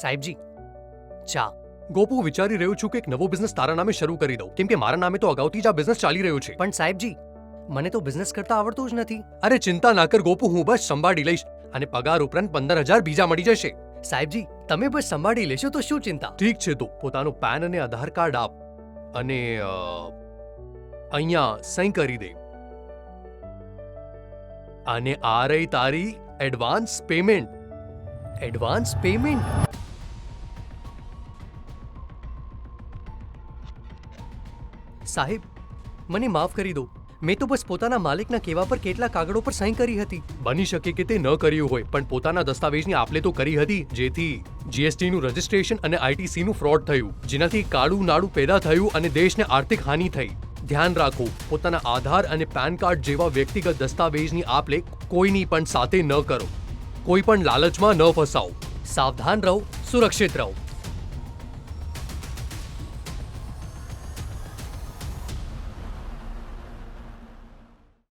સાહેબજી ચા. ગોપુ વિચારી રહ્યો છું કે એક નવો બિઝનેસ તારા નામે શરૂ કરી દઉં. કેમ કે મારા નામે તો અગાઉથી જ આ બિઝનેસ ચાલી રહ્યો છે. પણ સાહેબજી મને તો બિઝનેસ કરતા આવડતું જ નથી. અરે ચિંતા ના કર ગોપુ હું બસ સંભાળી લઈશ અને પગાર ઉપરાંત પંદર હજાર બીજા મળી જશે. સાહેબજી તમે બસ સંભાળી લેશો તો શું ચિંતા? ઠીક છે તો. પોતાનું પેન અને આધાર કાર્ડ આપ અને અહીંયા સહી કરી દે. અને આ રહી તારી એડવાન્સ પેમેન્ટ એડવાન્સ પેમેન્ટ સાહેબ, મને માફ કરી દો. મેં તો બસ પોતાના માલિકના કહેવા પર કેટલા કાગળો પર સહી કરી હતી. બની શકે કે તે ન કર્યું હોય, પણ પોતાના દસ્તાવેજની આપલે તો કરી હતી, જેથી જીએસટી નું રજિસ્ટ્રેશન અને આઈટીસી નું ફ્રોડ થયું. જેનાથી કાળું નાડું પેદા થયું અને દેશને આર્થિક હાનિ થઈ. ધ્યાન રાખો, પોતાના આધાર અને પાન કાર્ડ જેવા વ્યક્તિગત દસ્તાવેજની આપલે કોઈની પણ સાથે ન કરો. કોઈ પણ લાલચમાં ન ફસાઓ સાવધાન રહો, સુરક્ષિત રહો.